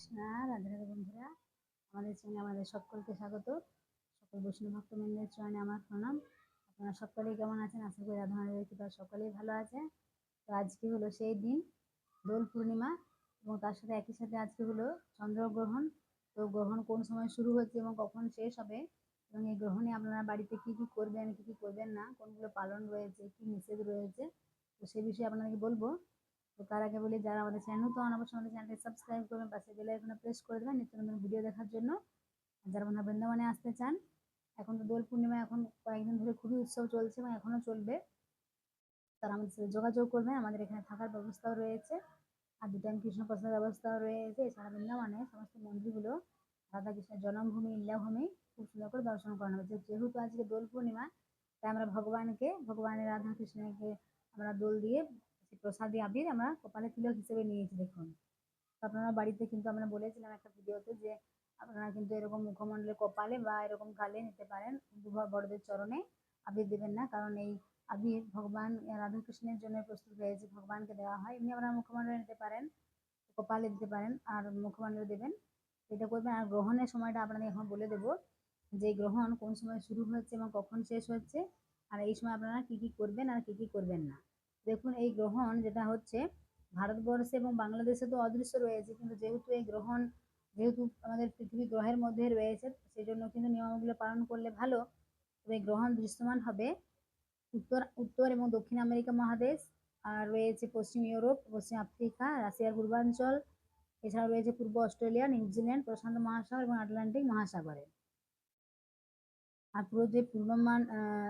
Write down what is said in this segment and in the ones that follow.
কৃষ্ণ রাধে রাধে বন্ধুরা। আমাদের চ্যানেলে আমাদের সকলকে স্বাগত। সকল বৈষ্ণব ভক্তবৃন্দের চরণে আমার প্রণাম। আপনারা সকলেই কেমন আছেন? আশা করি রাধা মায়ের কৃপা সকলেই ভালো আছে তো আজকে হলো সেই দিন, দোল পূর্ণিমা, এবং তার সাথে একই সাথে আজকে হলো চন্দ্রগ্রহণ। তো গ্রহণ কোন সময় শুরু হচ্ছে এবং কখন শেষ হবে? এবং এই গ্রহণে আপনারা বাড়িতে কী কী করবেন, কী কী করবেন না? কোনগুলো পালন রয়েছে, কী নিষেধ রয়েছে? তো সে বিষয়ে আপনাদেরকে বলব। তো তার আগে বলি, যারা আমাদের চ্যানেল নতুন, অবশ্যই আমাদের চ্যানেলটি সাবস্ক্রাইব করবেন, পাশে বেল আইকনে প্রেস করে দেবেন, নিত্য নতুন ভিডিও দেখার জন্য। যারা বন্ধুরা বৃন্দাবনে আসতে চান, এখন তো দোল পূর্ণিমা, এখন কয়েকদিন ধরে খুবই উৎসব চলছে এবং এখনও চলবে। তারা আমাদের সাথে যোগাযোগ করবেন, আমাদের এখানে থাকার ব্যবস্থাও রয়েছে, আর দু টাইম কৃষ্ণ প্রসাদের ব্যবস্থাও রয়েছে, এছাড়া বৃন্দাবনে সমস্ত মন্দিরগুলো রাধা কৃষ্ণের জন্মভূমি ইল্লাভূমি খুব সুন্দর করে দর্শন করানো হয়েছে। যেহেতু আজকে দোল পূর্ণিমা, তাই আমরা ভগবানকে, ভগবানের রাধা কৃষ্ণকে আমরা দোল দিয়ে প্রসাদী আবির আমরা কপালে তিলক হিসেবে নিয়েছি, দেখুন। আপনারা বাড়িতে কিন্তু আমরা বলেছিলাম একটা ভিডিওতে যে আপনারা কিন্তু এরকম মুখমণ্ডলে কপালে বা এরকম গালে নিতে পারেন বড়দের চরণে আবির দেবেন না, কারণ এই আবির ভগবান রাধাকৃষ্ণের জন্য প্রস্তুত হয়েছে, ভগবানকে দেওয়া হয়। এমনি আপনারা মুখমণ্ডলে নিতে পারেন, কপালে দিতে পারেন আর মুখমণ্ডলে দেবেন। এটা করবেন আর গ্রহণের সময়টা আপনাদের এখন বলে দেবো যে গ্রহণ কোন সময় শুরু হচ্ছে এবং কখন শেষ হচ্ছে, আর এই সময় আপনারা কী কী করবেন আর কী কী করবেন না। দেখুন, এই গ্রহণ যেটা হচ্ছে, ভারতবর্ষে এবং বাংলাদেশে তো অদৃশ্য রয়েছে, কিন্তু যেহেতু এই গ্রহণ, যেহেতু আমাদের পৃথিবী গ্রহের মধ্যে রয়েছে সেই জন্য কিন্তু নিয়মগুলো পালন করলে ভালো। তবে গ্রহণ দৃশ্যমান হবে উত্তর উত্তর এবং দক্ষিণ আমেরিকা মহাদেশ, আর রয়েছে পশ্চিম ইউরোপ, পশ্চিম আফ্রিকা, রাশিয়ার পূর্বাঞ্চল এছাড়া রয়েছে পূর্ব অস্ট্রেলিয়া, নিউজিল্যান্ড, প্রশান্ত মহাসাগর এবং আটলান্টিক মহাসাগরে। আর পুরো যে পূর্ণমান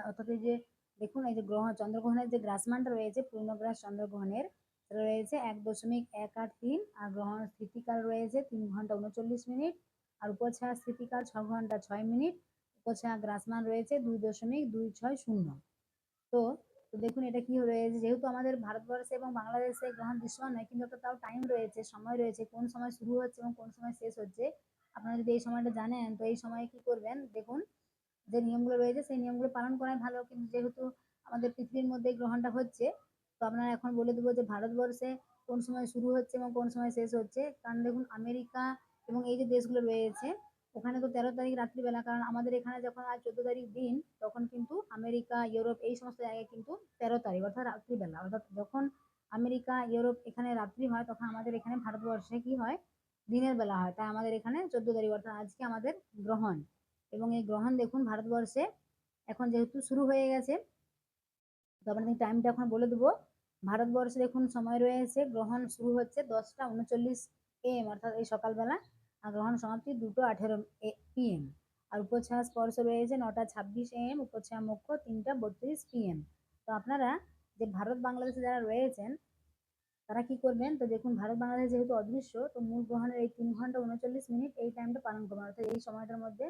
অর্থাৎ যে দেখুন, এই যে গ্রহ, চন্দ্রগ্রহণের যে গ্রাসমানটা রয়েছে, পূর্ণগ্রাস চন্দ্রগ্রহণের, সেটা রয়েছে এক দশমিক এক আট তিন, আর গ্রহণ স্থিতিকাল রয়েছে তিন ঘণ্টা উনচল্লিশ মিনিট, আর উপছায়া স্থিতিকাল ছ ঘণ্টা ছয় মিনিট, উপছায়া গ্রাসমান রয়েছে দুই দশমিক দুই ছয় শূন্য। তো তো দেখুন, এটা কি রয়েছে? যেহেতু আমাদের ভারতবর্ষে এবং বাংলাদেশে গ্রহণ দৃশ্যমান নয়, কিন্তু একটা তাও টাইম রয়েছে, সময় রয়েছে, কোন সময় শুরু হচ্ছে এবং কোন সময় শেষ হচ্ছে। আপনারা যদি এই সময়টা জানেন, তো এই সময়ে কি করবেন? দেখুন যে নিয়মগুলো রয়েছে, সেই নিয়মগুলো পালন করাই ভালো। কিন্তু যেহেতু আমাদের পৃথিবীর মধ্যে গ্রহণটা হচ্ছে, তো আপনারা এখন বলে দেবো যে ভারতবর্ষে কোন সময় শুরু হচ্ছে এবং কোন সময় শেষ হচ্ছে। কারণ দেখুন, আমেরিকা এবং এই যে দেশগুলো রয়েছে, ওখানে তো তেরো তারিখ রাত্রিবেলা। কারণ আমাদের এখানে যখন আজ চোদ্দ তারিখ দিন, তখন কিন্তু আমেরিকা, ইউরোপ এই সমস্ত জায়গায় কিন্তু তেরো তারিখ অর্থাৎ রাত্রিবেলা। অর্থাৎ যখন আমেরিকা, ইউরোপ এখানে রাত্রি হয়, তখন আমাদের এখানে ভারতবর্ষে কি হয়? দিনের বেলা হয়। তাই আমাদের এখানে চোদ্দ তারিখ অর্থাৎ আজকে আমাদের গ্রহণ। এবং এই গ্রহণ দেখুন ভারতবর্ষে। এখন যেহেতু শুরু হয়ে গেছে, তো আপনাদের টাইমটা এখন বলে দেবো। ভারতবর্ষে দেখুন সময় রয়েছে, গ্রহণ শুরু হচ্ছে দশটা উনচল্লিশ এম অর্থাৎ এই সকালবেলা। আর গ্রহণ সমাপ্তি দুটো আঠেরো পিএম আর উপছায়া স্পর্শ রয়েছে নটা ছাব্বিশ এম উপছায়া মুখ্য তিনটা বত্রিশ পিএম তো আপনারা যে ভারত বাংলাদেশে যারা রয়েছেন, তারা কি করবেন? তো দেখুন ভারত বাংলাদেশ যেহেতু অদৃশ্য, তো মূল গ্রহণের এই তিন ঘণ্টা উনচল্লিশ মিনিট এই টাইমটা পালন করবেন। অর্থাৎ এই সময়টার মধ্যে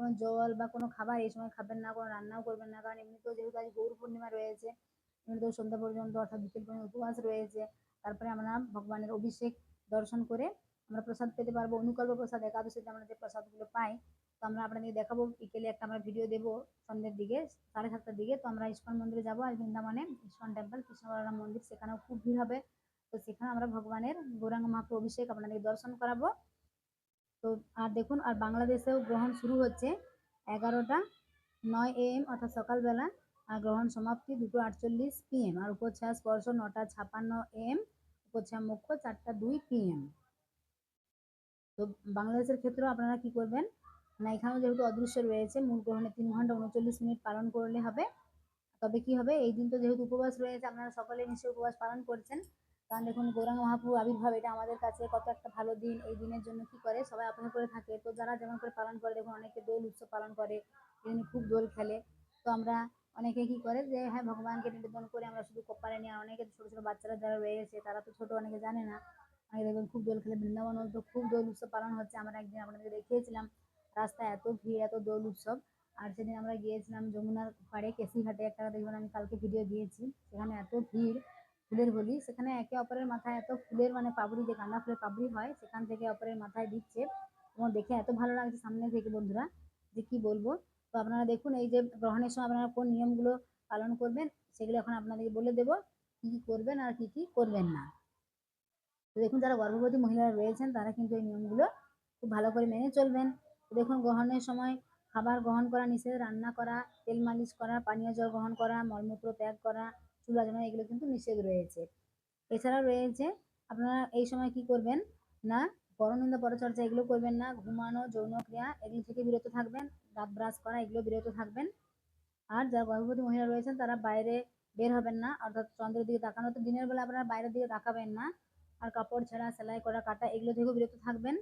কোনো জল বা কোনো খাবার এই সময় খাবেন না, কোনো রান্নাও করবেন না। কারণ এমনিতেও যেহেতু আজ গৌর পূর্ণিমা রয়েছে, এমনিতেও সন্ধ্যা পর্যন্ত অর্থাৎ বিকেল পর্যন্ত উপবাস রয়েছে, তারপরে আমরা ভগবানের অভিষেক দর্শন করে আমরা প্রসাদ পেতে পারব। অনুকল্প প্রসাদ, একাদশীতে আমরা যে প্রসাদগুলো পাই, তো আমরা আপনাদের দেখাবো। বিকেলে একটা আমরা ভিডিও দেবো সন্ধ্যের দিকে, সাড়ে সাতটার দিকে। তো আমরা ইস্কন মন্দিরে যাব আর বৃন্দাবনে, ইস্কন টেম্পল কৃষ্ণবরাম মন্দির, সেখানেও খুব ভিড় হবে। তো সেখানে আমরা ভগবানের গৌরাঙ্গ মহাপ্রু অভিষেক আপনাদের দর্শন করাবো। তো আর দেখুন, আর বাংলাদেশেও গ্রহণ শুরু হচ্ছে এগারোটা নয় এম অর্থাৎ সকালবেলা, আর গ্রহণ সমাপ্তি দুটো আটচল্লিশ পিএম, আর উপচ্ছায়া স্পর্শ নটা ছাপান্ন এম উপচ্ছায়া মুখ্য চারটা দুই পিএম। তো বাংলাদেশের ক্ষেত্রেও আপনারা কি করবেন? না, এখানেও যেহেতু অদৃশ্য রয়েছে, মূল গ্রহণে তিন ঘণ্টা উনচল্লিশ মিনিট পালন করলে হবে। তবে কি হবে? এই দিন তো যেহেতু উপবাস রয়েছে, আপনারা সকলে নিশ্চয়ই উপবাস পালন করছেন। কারণ দেখুন, গৌরাঙ্গ মহাপ্রভু আবির্ভাব, এটা আমাদের কাছে কত একটা ভালো দিন। এই দিনের জন্য কি করে? সবাই অপেক্ষা করে থাকে। তো যারা যেমন করে পালন করে, দেখুন, অনেকে দোল উৎসব পালন করে তিনি খুব দোল খেলে। তো আমরা অনেকে কি করে যে হ্যাঁ ভগবানকে নিবেদন করে আমরা শুধু কপালে নিয়ে অনেকে ছোটো ছোটো বাচ্চারা যারা রয়েছে, তারা তো ছোটো, অনেকে জানে না। অনেকে দেখবেন খুব দোল খেলে বৃন্দাবন তো খুব দোল উৎসব পালন হচ্ছে। আমরা একদিন আপনাদেরকে দেখিয়েছিলাম, রাস্তায় এত ভিড়, এত দোল উৎসব। আর সেদিন আমরা গিয়েছিলাম যমুনার পাড়ে কেসিঘাটে একটা দেখবেন আমি কালকে ভিডিও দিয়েছি, সেখানে এত ভিড়। ফুলের হোলি। সেখানে একে অপরের মাথায় এত ফুলের মানে পাবড়ি যে গাঁদা ফুলের পাবড়ি হয়, সেখান থেকে অপরের মাথায় দিচ্ছে। এবং দেখে এত ভালো লাগছে সামনে থেকে বন্ধুরা যে কি বলব। তো আপনারা দেখুন, এই যে গ্রহণের সময় আপনারা কোন নিয়মগুলো পালন করবেন, সেগুলো এখন আপনাদেরকে বলে দেবো, কী কী করবেন আর কী কী করবেন না। তো দেখুন, যারা গর্ভবতী মহিলারা রয়েছেন, তারা কিন্তু এই নিয়মগুলো খুব ভালো করে মেনে চলবেন। দেখুন, গ্রহণের সময় খাবার গ্রহণ করা, নিষেধ রান্না করা, তেল মালিশ করা, পানীয় জল গ্রহণ করা, মলমূত্র ত্যাগ করা, চুল আঁচড়ানো এগুলো কিন্তু নিষেধ রয়েছে। এছাড়াও রয়েছে, আপনারা এই সময় কি করবেন না, পরনিন্দা, পরচর্চা এগুলো করবেন না, ঘুমানো, যৌন ক্রিয়া এগুলো থেকে বিরত থাকবেন, দাঁত ব্রাশ করা, এগুলো বিরত থাকবেন। আর যারা গর্ভবতী মহিলা রয়েছেন, তারা বাইরে বের হবেন না, অর্থাৎ চন্দ্রের দিকে তাকানো, তো দিনের বেলা আপনারা বাইরের দিকে তাকাবেন না। আর কাপড় ছেঁড়া, সেলাই করা, কাটা, এগুলো থেকেও বিরত থাকবেন।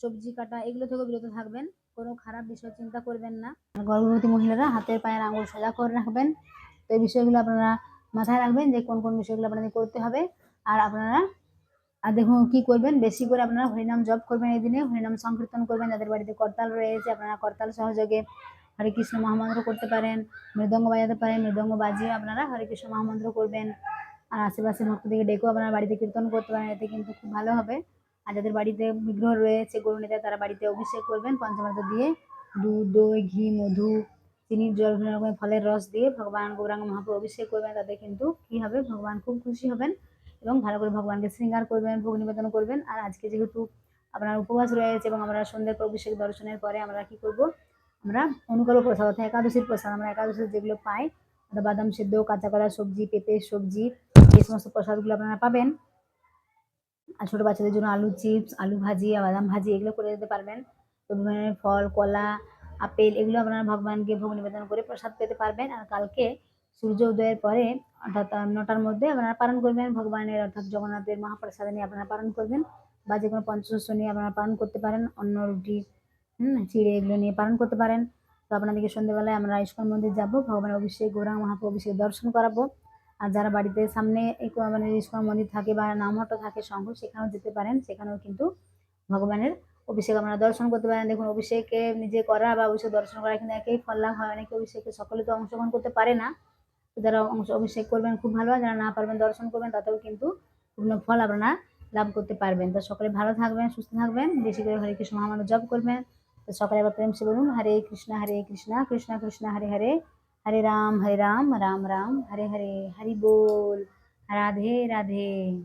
সবজি কাটা, এগুলো থেকেও বিরত থাকবেন। কোনো খারাপ বিষয় চিন্তা করবেন না। গর্ভবতী মহিলারা হাতের পায়ের আঙুল সোজা করে রাখবেন। তো এই বিষয়গুলো আপনারা মাথায় রাখবেন যে কোন কোন বিষয়গুলো আপনাদের করতে হবে। আর আপনারা, আর দেখুন কি করবেন, বেশি করে আপনারা হরিনাম জপ করবেন এই দিনে, হরিনাম সংকীর্তন করবেন। যাদের বাড়িতে করতাল রয়েছে, আপনারা করতাল সহযোগে হরে কৃষ্ণ মহামন্ত্র করতে পারেন, মৃদঙ্গ বাজাতে পারেন, মৃদঙ্গ বাজিয়ে আপনারা হরে কৃষ্ণ মহামন্ত্র করবেন। আর আশেপাশে ভক্তদেরকে ডেকেও আপনারা বাড়িতে কীর্তন করতে পারেন, এতে কিন্তু খুব ভালো হবে। আর যাদের বাড়িতে বিগ্রহ রয়েছে, গরু নেতা, তারা বাড়িতে অভিষেক করবেন। পঞ্চমার্ত দিয়ে দুধ, দই, ঘি, মধু, চিনির জল, বিভিন্ন রকমের ফলের রস দিয়ে ভগবান গৌরাঙ্গ মহাপ্রভু অভিষেক করবেন। তাতে কিন্তু কি হবে? ভগবান খুব খুশি হবেন এবং ভালো করে ভগবানকে শৃঙ্গার করবেন, ভোগ নিবেদন করবেন। আর আজকে যেহেতু আপনার উপবাস রয়েছে এবং আমরা সন্ধ্যের পর অভিষেক দর্শনের পরে আমরা কি করব? আমরা অনুকল্প প্রসাদ অর্থাৎ একাদশীর প্রসাদ। আমরা একাদশীর যেগুলো পাই বাদাম সেদ্ধ কাঁচা কলা সবজি পেঁপে সবজি, এই সমস্ত প্রসাদগুলো আপনারা পাবেন। আর ছোটো বাচ্চাদের জন্য আলু চিপস, আলু ভাজি, বাদাম ভাজি এগুলো করে দিতে পারবেন। তো বিভিন্ন ফল, কলা, আপেল এগুলো আপনারা ভগবানকে ভোগ নিবেদন করে প্রসাদ পেতে পারবেন। আর কালকে সূর্য উদয়ের পরে, অর্থাৎ নটার মধ্যে আপনারা পালন করবেন ভগবানের, অর্থাৎ জগন্নাথের মহাপ্রসাদ নিয়ে আপনারা পালন করবেন বা যে কোনো পঞ্চশস্য নিয়ে আপনারা পালন করতে পারেন। অন্ন, রুটি, হুম, চিড়ে এগুলো নিয়ে পালন করতে পারেন। তো আপনাদেরকে সন্ধ্যেবেলায় আমরা ইস্কন মন্দির যাব, ভগবানের অভিষেক, গৌরাঙ্গ মহাপ্রভু অভিষেক দর্শন করাবো। আর যারা বাড়িতে সামনে মানে ইস্কন মন্দির থাকে বা নামহট্ট থাকে সংঘ সেখানেও যেতে পারেন। সেখানেও কিন্তু ভগবানের অভিষেক আপনারা দর্শন করতে পারেন। দেখুন, অভিষেকে নিজে করা বা অভিষেক দর্শন করা কিন্তু একেই ফল লাভ হয়। অনেকে অভিষেকে সকলে তো অংশগ্রহণ করতে পারে না। যারা অংশ, অভিষেক করবেন, খুব ভালো আর যারা না পারবেন দর্শন করবেন, তাতেও কিন্তু পূর্ণ ফল আপনারা লাভ করতে পারবেন। তো সকলে ভালো থাকবেন, সুস্থ থাকবেন। বেশি করে হরে কৃষ্ণ মহামান্য জপ করবেন। তো সকালে আবার প্রেম সে বলুন, হরে কৃষ্ণ হরে কৃষ্ণ কৃষ্ণ কৃষ্ণ, হরে হরে। हरे राम हरे राम राम राम हरे हरे हरि बोल राधे राधे।